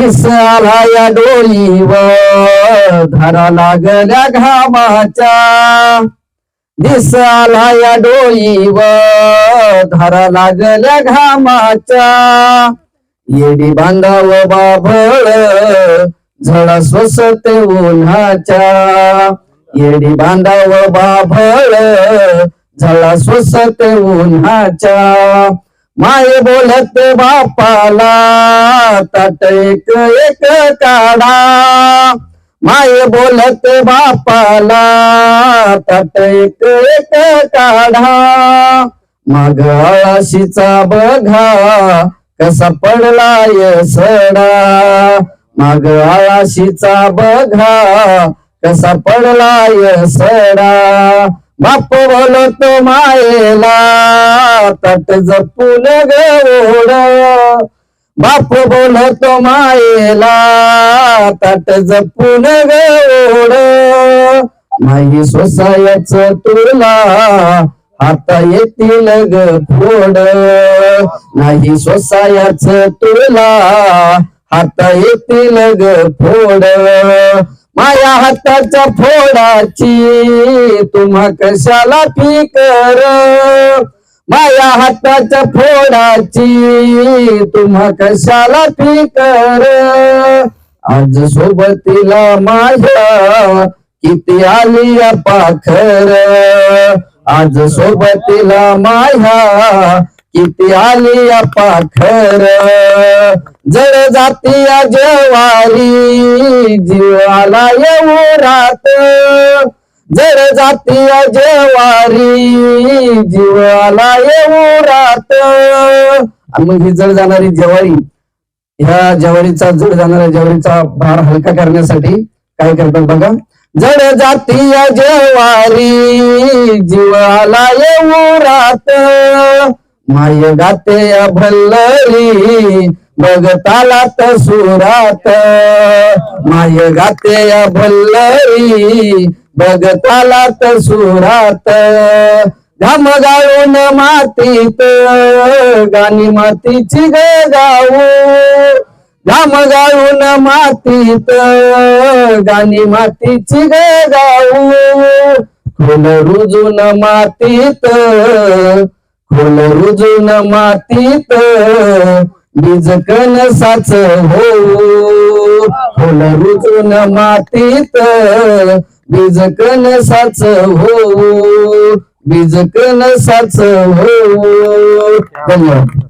दिसाला या डोळीवर धरा लागल्या घामाच्या. दिसाला या डोळीवर धरा लागल्या घामाच्या. येडी बांधाव बाभळ झळा स्वसत उन्हाच्या. येडी बांधाव बाभळ झळा स्वसत उन्हाच्या. माय बोलत बापाला ताट एक एक काढा. माय बोलत बापाला ताट एक एक काढा. मग आळशीचा बघा कसा पडलाय सडा. मग आळशीचा बघा कसा पडलाय सडा. बाप बोलतो मायेला तट जपून गोड बाप बोलतो मायेला तट जपून गोड नाही सोसायच तुला आता येतील ग फोड नाही सोसायच तुला आता येतील ग फोड माया हाताच्या फोडाची तुम्हा कशाला फिकर? माया हाताच्या फोडाची तुम्हा कशाला फिकर? आज सोबतीला माझ्या किती आली या पाखर? आज सोबतीला माया किती आली या पाखर जड जाती या जेवारी जीवाला येऊ रात. जड जाती या जेवारी जीवाला येऊ रात. आणि मग ही जड जाणारी जवारी ह्या जवारीचा जड जाणाऱ्या जवारीचा भार हलका करण्यासाठी काय करतात बघा. जड जातीय ज्वारी जीवाला येऊ रात. माय गाते या भल्लरी बघताला सुरात. माय गाते या भल्लरी बघताला सुरात. घाम गाळून मातीत गाणी मातीची ग गाऊ. घाम गाळून मातीत गाणी मातीची ग गाऊ. खोल रुजून मातीत खोल रुजून मातीत बीज कणसाच हो. खोल रुजून मातीत बीज कणसाच हो. बीज कणसाच हो. धन्यवाद.